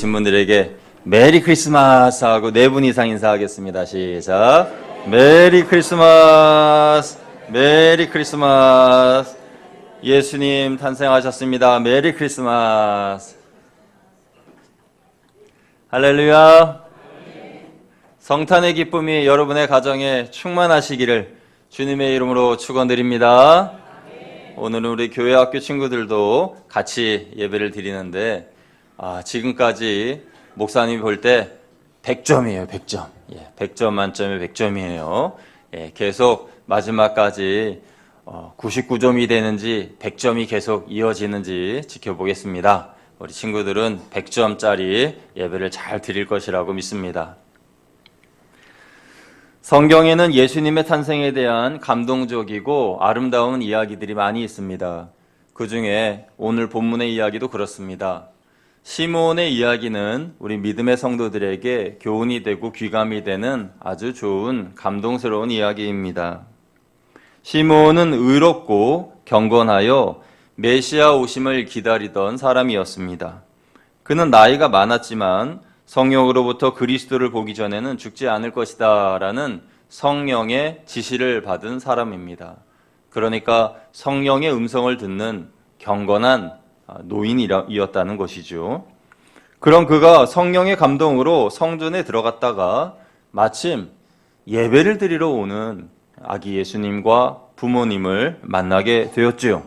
오신 분들에게 메리 크리스마스 하고 네 분 이상 인사하겠습니다. 시작. 메리 크리스마스. 메리 크리스마스. 예수님 탄생하셨습니다. 메리 크리스마스. 할렐루야. 성탄의 기쁨이 여러분의 가정에 충만하시기를 주님의 이름으로 축원드립니다. 오늘은 우리 교회 학교 친구들도 같이 예배를 드리는데 아, 지금까지 목사님이 볼 때 100점이에요, 100점. 예, 100점 만점에 100점이에요. 예, 계속 마지막까지 어, 99점이 되는지 100점이 계속 이어지는지 지켜보겠습니다. 우리 친구들은 100점짜리 예배를 잘 드릴 것이라고 믿습니다. 성경에는 예수님의 탄생에 대한 감동적이고 아름다운 이야기들이 많이 있습니다. 그 중에 오늘 본문의 이야기도 그렇습니다. 시므온의 이야기는 우리 믿음의 성도들에게 교훈이 되고 귀감이 되는 아주 좋은 감동스러운 이야기입니다. 시므온은 의롭고 경건하여 메시아 오심을 기다리던 사람이었습니다. 그는 나이가 많았지만 성령으로부터 그리스도를 보기 전에는 죽지 않을 것이다 라는 성령의 지시를 받은 사람입니다. 그러니까 성령의 음성을 듣는 경건한 노인이었다는 것이죠. 그런 그가 성령의 감동으로 성전에 들어갔다가 마침 예배를 드리러 오는 아기 예수님과 부모님을 만나게 되었지요.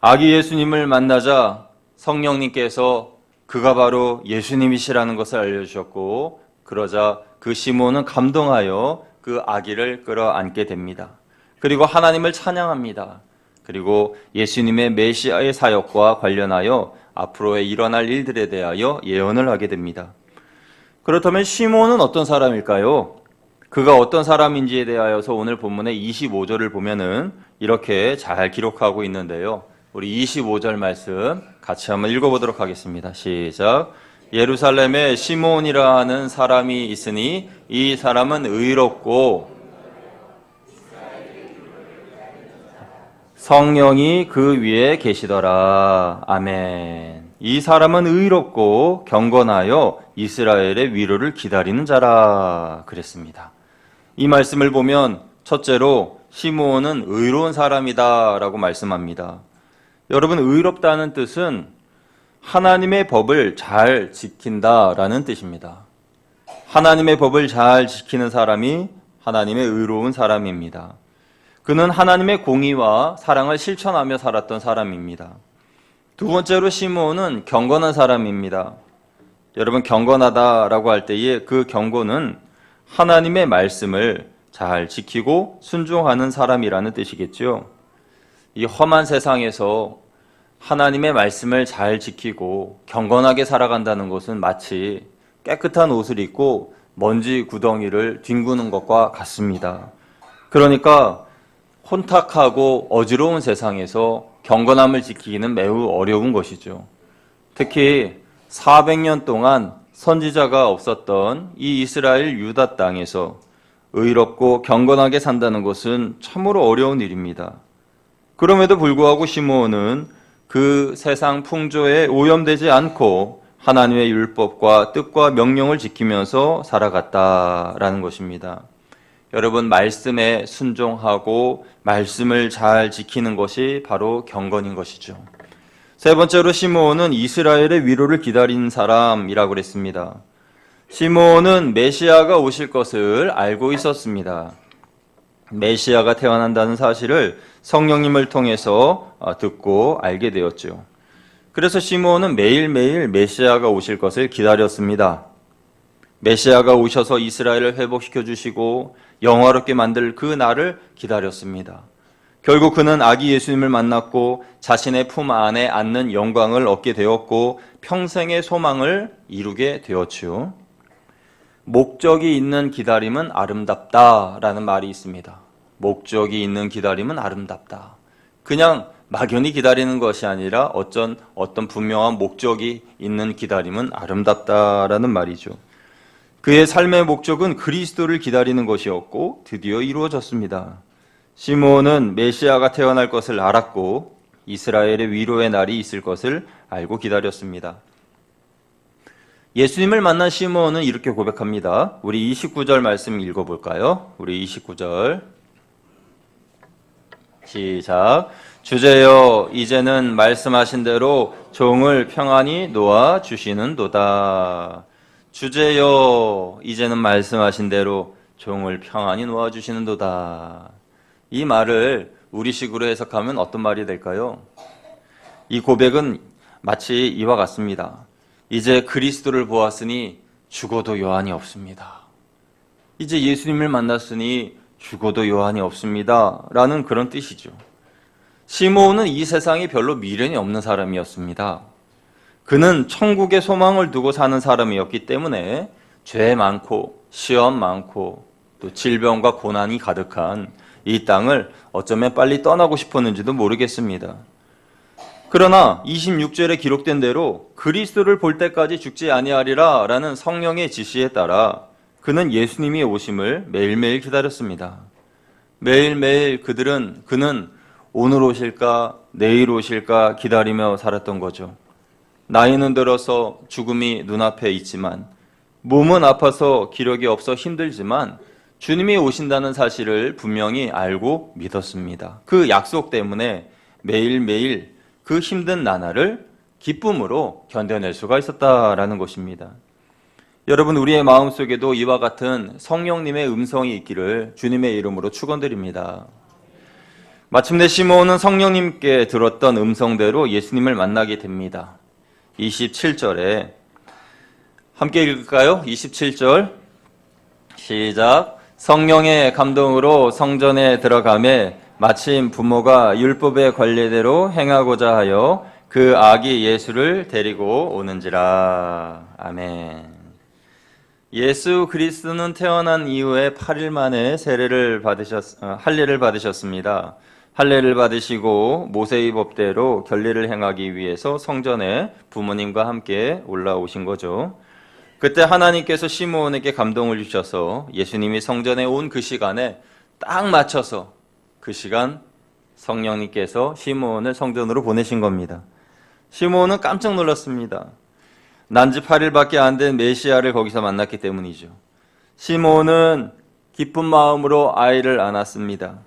아기 예수님을 만나자 성령님께서 그가 바로 예수님이시라는 것을 알려주셨고 그러자 그 시몬은 감동하여 그 아기를 끌어안게 됩니다. 그리고 하나님을 찬양합니다. 그리고 예수님의 메시아의 사역과 관련하여 앞으로의 일어날 일들에 대하여 예언을 하게 됩니다. 그렇다면 시몬은 어떤 사람일까요? 그가 어떤 사람인지에 대하여서 오늘 본문의 25절을 보면은 이렇게 잘 기록하고 있는데요. 우리 25절 말씀 같이 한번 읽어보도록 하겠습니다. 시작. 예루살렘에 시몬이라 하는 사람이 있으니 이 사람은 의롭고 성령이 그 위에 계시더라. 아멘. 이 사람은 의롭고 경건하여 이스라엘의 위로를 기다리는 자라. 그랬습니다. 이 말씀을 보면 첫째로 시므온은 의로운 사람이다라고 말씀합니다. 여러분 의롭다는 뜻은 하나님의 법을 잘 지킨다라는 뜻입니다. 하나님의 법을 잘 지키는 사람이 하나님의 의로운 사람입니다. 그는 하나님의 공의와 사랑을 실천하며 살았던 사람입니다. 두 번째로 시므온은 경건한 사람입니다. 여러분 경건하다라고 할 때에 그 경건은 하나님의 말씀을 잘 지키고 순종하는 사람이라는 뜻이겠죠. 이 험한 세상에서 하나님의 말씀을 잘 지키고 경건하게 살아간다는 것은 마치 깨끗한 옷을 입고 먼지 구덩이를 뒹구는 것과 같습니다. 그러니까 혼탁하고 어지러운 세상에서 경건함을 지키기는 매우 어려운 것이죠. 특히 400년 동안 선지자가 없었던 이 이스라엘 유다 땅에서 의롭고 경건하게 산다는 것은 참으로 어려운 일입니다. 그럼에도 불구하고 시므온은 그 세상 풍조에 오염되지 않고 하나님의 율법과 뜻과 명령을 지키면서 살아갔다라는 것입니다. 여러분 말씀에 순종하고 말씀을 잘 지키는 것이 바로 경건인 것이죠. 세 번째로 시므온은 이스라엘의 위로를 기다린 사람이라고 그랬습니다. 시므온은 메시아가 오실 것을 알고 있었습니다. 메시아가 태어난다는 사실을 성령님을 통해서 듣고 알게 되었죠. 그래서 시므온은 매일매일 메시아가 오실 것을 기다렸습니다. 메시아가 오셔서 이스라엘을 회복시켜 주시고 영화롭게 만들 그 날을 기다렸습니다. 결국 그는 아기 예수님을 만났고 자신의 품 안에 앉는 영광을 얻게 되었고 평생의 소망을 이루게 되었지요. 목적이 있는 기다림은 아름답다라는 말이 있습니다. 목적이 있는 기다림은 아름답다. 그냥 막연히 기다리는 것이 아니라 어쩐 어떤 분명한 목적이 있는 기다림은 아름답다라는 말이죠. 그의 삶의 목적은 그리스도를 기다리는 것이었고 드디어 이루어졌습니다. 시므온은 메시아가 태어날 것을 알았고 이스라엘의 위로의 날이 있을 것을 알고 기다렸습니다. 예수님을 만난 시몬은 이렇게 고백합니다. 우리 29절 말씀 읽어볼까요? 우리 29절. 시작. 주제여, 이제는 말씀하신 대로 종을 평안히 놓아 주시는도다. 주제여, 이제는 말씀하신 대로 종을 평안히 놓아 주시는도다. 이 말을 우리식으로 해석하면 어떤 말이 될까요? 이 고백은 마치 이와 같습니다. 이제 그리스도를 보았으니 죽어도 요한이 없습니다. 이제 예수님을 만났으니 죽어도 요한이 없습니다. 라는 그런 뜻이죠. 시모는 이 세상에 별로 미련이 없는 사람이었습니다. 그는 천국의 소망을 두고 사는 사람이었기 때문에 죄 많고 시험 많고 또 질병과 고난이 가득한 이 땅을 어쩌면 빨리 떠나고 싶었는지도 모르겠습니다. 그러나 26절에 기록된 대로 그리스도를 볼 때까지 죽지 아니하리라 라는 성령의 지시에 따라 그는 예수님이 오심을 매일매일 기다렸습니다. 매일매일 그들은 그는 오늘 오실까 내일 오실까 기다리며 살았던 거죠. 나이는 들어서 죽음이 눈앞에 있지만 몸은 아파서 기력이 없어 힘들지만 주님이 오신다는 사실을 분명히 알고 믿었습니다. 그 약속 때문에 매일매일 그 힘든 나날을 기쁨으로 견뎌낼 수가 있었다라는 것입니다. 여러분 우리의 마음속에도 이와 같은 성령님의 음성이 있기를 주님의 이름으로 축원드립니다. 마침내 시몬은 성령님께 들었던 음성대로 예수님을 만나게 됩니다. 27절에 함께 읽을까요? 27절 시작 성령의 감동으로 성전에 들어가매 마침 부모가 율법의 관례대로 행하고자 하여 그 아기 예수를 데리고 오는지라 아멘. 예수 그리스도는 태어난 이후에 8일 만에 세례를 받으셨 어, 할례를 받으셨습니다. 할례를 받으시고 모세의 법대로 결례를 행하기 위해서 성전에 부모님과 함께 올라오신 거죠. 그때 하나님께서 시므온에게 감동을 주셔서 예수님이 성전에 온 그 시간에 딱 맞춰서 그 시간 성령님께서 시므온을 성전으로 보내신 겁니다. 시므온은 깜짝 놀랐습니다. 난지 8일밖에 안 된 메시아를 거기서 만났기 때문이죠. 시므온은 기쁜 마음으로 아이를 안았습니다.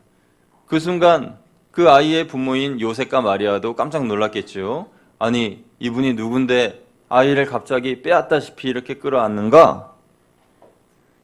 그 순간 그 아이의 부모인 요셉과 마리아도 깜짝 놀랐겠죠. 아니, 이분이 누군데 아이를 갑자기 빼앗다시피 이렇게 끌어안는가?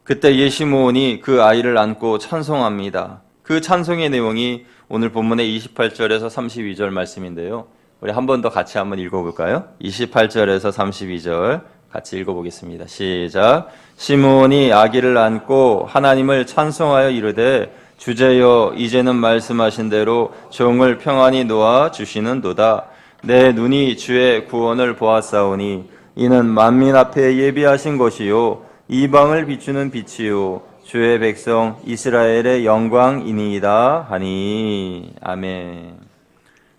그때 예시모온이 그 아이를 안고 찬송합니다. 그 찬송의 내용이 오늘 본문의 28절에서 32절 말씀인데요. 우리 한 번 더 같이 한번 읽어볼까요? 28절에서 32절 같이 읽어보겠습니다. 시작. 시므온이 아기를 안고 하나님을 찬송하여 이르되 주제여 이제는 말씀하신 대로 종을 평안히 놓아 주시는도다. 내 눈이 주의 구원을 보았사오니 이는 만민 앞에 예비하신 것이요 이방을 비추는 빛이요 주의 백성 이스라엘의 영광이니이다 하니 아멘.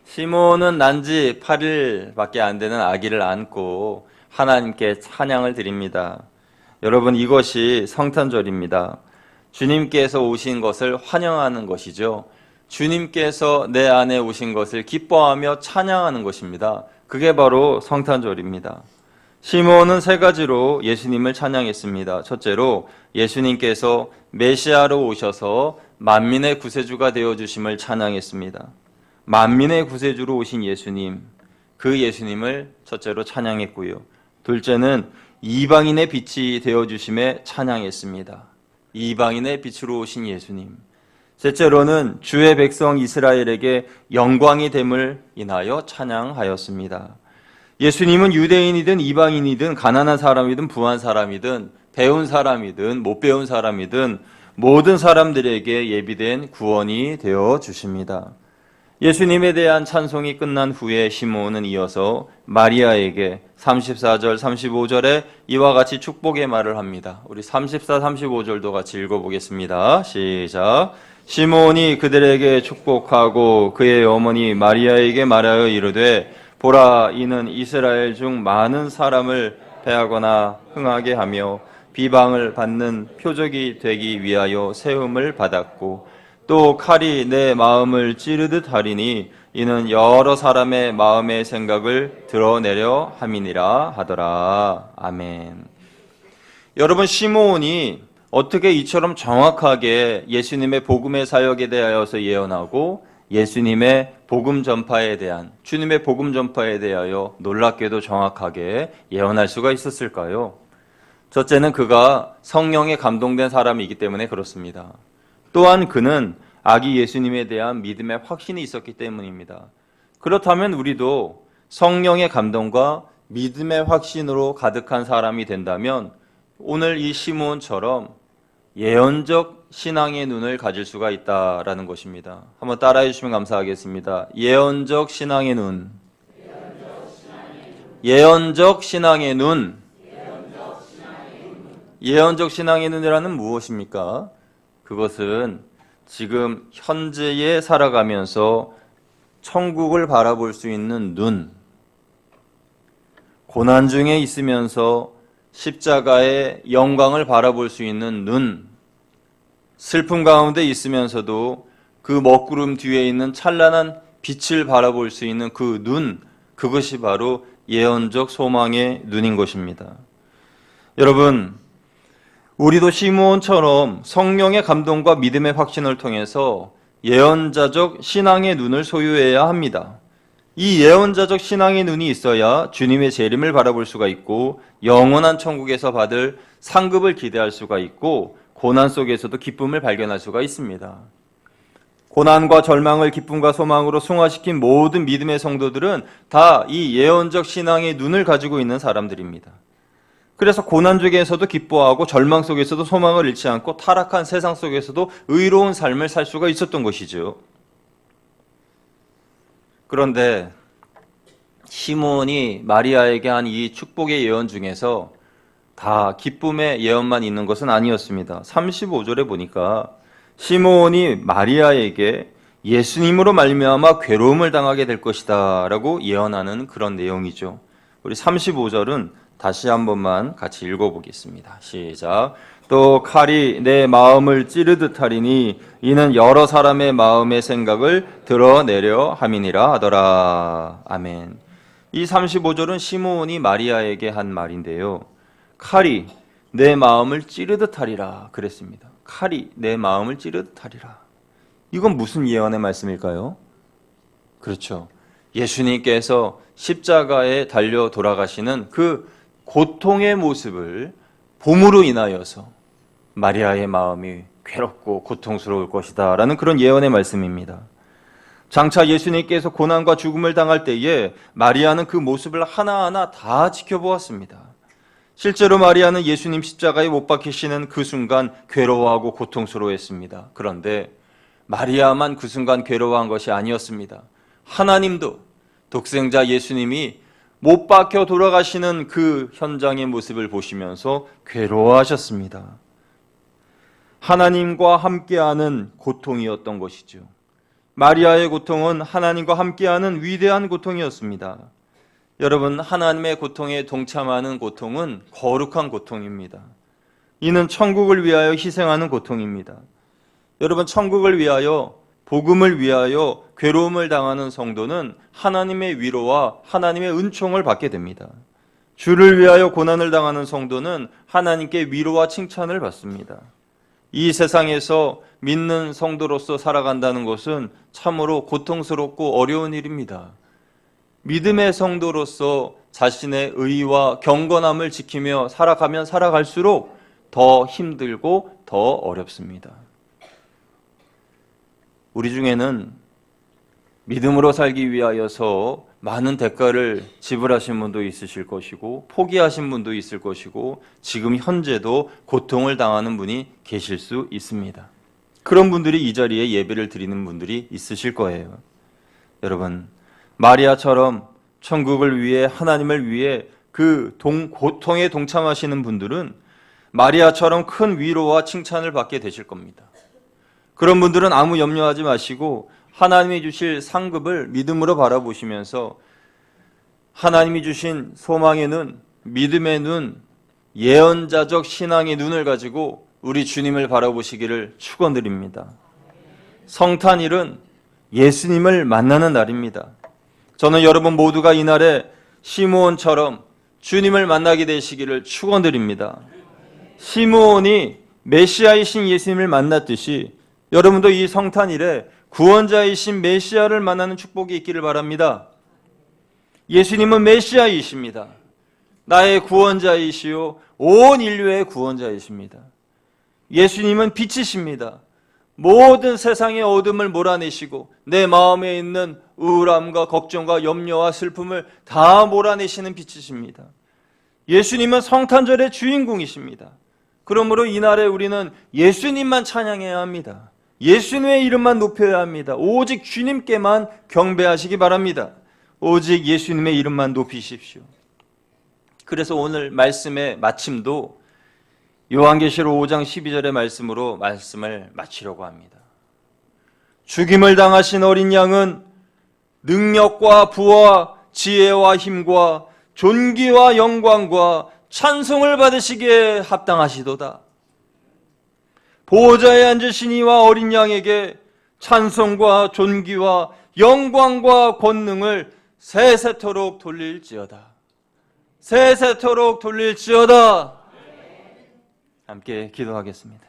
시몬은 난지 8일밖에 안 되는 아기를 안고 하나님께 찬양을 드립니다. 여러분 이것이 성탄절입니다. 주님께서 오신 것을 환영하는 것이죠. 주님께서 내 안에 오신 것을 기뻐하며 찬양하는 것입니다. 그게 바로 성탄절입니다. 시몬은 세 가지로 예수님을 찬양했습니다. 첫째로 예수님께서 메시아로 오셔서 만민의 구세주가 되어 주심을 찬양했습니다. 만민의 구세주로 오신 예수님, 그 예수님을 첫째로 찬양했고요. 둘째는 이방인의 빛이 되어 주심에 찬양했습니다. 이방인의 빛으로 오신 예수님. 셋째로는 주의 백성 이스라엘에게 영광이 됨을 인하여 찬양하였습니다. 예수님은 유대인이든 이방인이든 가난한 사람이든 부한 사람이든 배운 사람이든 못 배운 사람이든 모든 사람들에게 예비된 구원이 되어 주십니다. 예수님에 대한 찬송이 끝난 후에 시몬은 이어서 마리아에게 34절, 35절에 이와 같이 축복의 말을 합니다. 우리 34, 35절도 같이 읽어보겠습니다. 시작. 시몬이 그들에게 축복하고 그의 어머니 마리아에게 말하여 이르되 보라 이는 이스라엘 중 많은 사람을 패하거나 흥하게 하며 비방을 받는 표적이 되기 위하여 세움을 받았고 또 칼이 내 마음을 찌르듯 하리니 이는 여러 사람의 마음의 생각을 드러내려 함이니라 하더라. 아멘. 여러분 시므온이 어떻게 이처럼 정확하게 예수님의 복음의 사역에 대하여서 예언하고 예수님의 복음 전파에 대한 주님의 복음 전파에 대하여 놀랍게도 정확하게 예언할 수가 있었을까요? 첫째는 그가 성령에 감동된 사람이기 때문에 그렇습니다. 또한 그는 아기 예수님에 대한 믿음의 확신이 있었기 때문입니다. 그렇다면 우리도 성령의 감동과 믿음의 확신으로 가득한 사람이 된다면 오늘 이 시므온처럼 예언적 신앙의 눈을 가질 수가 있다라는 것입니다. 한번 따라해 주시면 감사하겠습니다. 예언적 신앙의 눈. 예언적 신앙의 눈. 예언적 신앙의 눈이라는 무엇입니까? 그것은 지금 현재에 살아가면서 천국을 바라볼 수 있는 눈, 고난 중에 있으면서 십자가의 영광을 바라볼 수 있는 눈, 슬픔 가운데 있으면서도 그 먹구름 뒤에 있는 찬란한 빛을 바라볼 수 있는 그 눈, 그것이 바로 예언적 소망의 눈인 것입니다. 여러분, 우리도 시므온처럼 성령의 감동과 믿음의 확신을 통해서 예언자적 신앙의 눈을 소유해야 합니다. 이 예언자적 신앙의 눈이 있어야 주님의 재림을 바라볼 수가 있고 영원한 천국에서 받을 상급을 기대할 수가 있고 고난 속에서도 기쁨을 발견할 수가 있습니다. 고난과 절망을 기쁨과 소망으로 승화시킨 모든 믿음의 성도들은 다 이 예언적 신앙의 눈을 가지고 있는 사람들입니다. 그래서 고난 중에서도 기뻐하고 절망 속에서도 소망을 잃지 않고 타락한 세상 속에서도 의로운 삶을 살 수가 있었던 것이죠. 그런데 시몬이 마리아에게 한 이 축복의 예언 중에서 다 기쁨의 예언만 있는 것은 아니었습니다. 35절에 보니까 시몬이 마리아에게 예수님으로 말미암아 괴로움을 당하게 될 것이다라고 예언하는 그런 내용이죠. 우리 35절은 다시 한 번만 같이 읽어보겠습니다. 시작. 또 칼이 내 마음을 찌르듯 하리니 이는 여러 사람의 마음의 생각을 드러내려 함이니라 하더라. 아멘. 이 35절은 시므온이 마리아에게 한 말인데요. 칼이 내 마음을 찌르듯 하리라 그랬습니다. 칼이 내 마음을 찌르듯 하리라. 이건 무슨 예언의 말씀일까요? 그렇죠. 예수님께서 십자가에 달려 돌아가시는 그 고통의 모습을 봄으로 인하여서 마리아의 마음이 괴롭고 고통스러울 것이다. 라는 그런 예언의 말씀입니다. 장차 예수님께서 고난과 죽음을 당할 때에 마리아는 그 모습을 하나하나 다 지켜보았습니다. 실제로 마리아는 예수님 십자가에 못 박히시는 그 순간 괴로워하고 고통스러워했습니다. 그런데 마리아만 그 순간 괴로워한 것이 아니었습니다. 하나님도 독생자 예수님이 못 박혀 돌아가시는 그 현장의 모습을 보시면서 괴로워하셨습니다. 하나님과 함께하는 고통이었던 것이죠. 마리아의 고통은 하나님과 함께하는 위대한 고통이었습니다. 여러분, 하나님의 고통에 동참하는 고통은 거룩한 고통입니다. 이는 천국을 위하여 희생하는 고통입니다. 여러분, 천국을 위하여, 복음을 위하여 괴로움을 당하는 성도는 하나님의 위로와 하나님의 은총을 받게 됩니다. 주를 위하여 고난을 당하는 성도는 하나님께 위로와 칭찬을 받습니다. 이 세상에서 믿는 성도로서 살아간다는 것은 참으로 고통스럽고 어려운 일입니다. 믿음의 성도로서 자신의 의와 경건함을 지키며 살아가면 살아갈수록 더 힘들고 더 어렵습니다. 우리 중에는 믿음으로 살기 위하여서 많은 대가를 지불하신 분도 있으실 것이고 포기하신 분도 있을 것이고 지금 현재도 고통을 당하는 분이 계실 수 있습니다. 그런 분들이 이 자리에 예배를 드리는 분들이 있으실 거예요. 여러분, 마리아처럼 천국을 위해 하나님을 위해 그 동, 고통에 동참하시는 분들은 마리아처럼 큰 위로와 칭찬을 받게 되실 겁니다. 그런 분들은 아무 염려하지 마시고 하나님이 주실 상급을 믿음으로 바라보시면서 하나님이 주신 소망의 눈, 믿음의 눈, 예언자적 신앙의 눈을 가지고 우리 주님을 바라보시기를 축원드립니다. 성탄일은 예수님을 만나는 날입니다. 저는 여러분 모두가 이 날에 시므온처럼 주님을 만나게 되시기를 축원드립니다. 시므온이 메시아이신 예수님을 만났듯이 여러분도 이 성탄일에 구원자이신 메시아를 만나는 축복이 있기를 바랍니다. 예수님은 메시아이십니다. 나의 구원자이시요 온 인류의 구원자이십니다. 예수님은 빛이십니다. 모든 세상의 어둠을 몰아내시고 내 마음에 있는 우울함과 걱정과 염려와 슬픔을 다 몰아내시는 빛이십니다. 예수님은 성탄절의 주인공이십니다. 그러므로 이날에 우리는 예수님만 찬양해야 합니다. 예수님의 이름만 높여야 합니다. 오직 주님께만 경배하시기 바랍니다. 오직 예수님의 이름만 높이십시오. 그래서 오늘 말씀의 마침도 요한계시록 5장 12절의 말씀으로 말씀을 마치려고 합니다. 죽임을 당하신 어린 양은 능력과 부와 지혜와 힘과 존귀와 영광과 찬송을 받으시기에 합당하시도다. 보호자에 앉으신 이와 어린 양에게 찬송과 존귀와 영광과 권능을 세세토록 돌릴지어다. 세세토록 돌릴지어다. 함께 기도하겠습니다.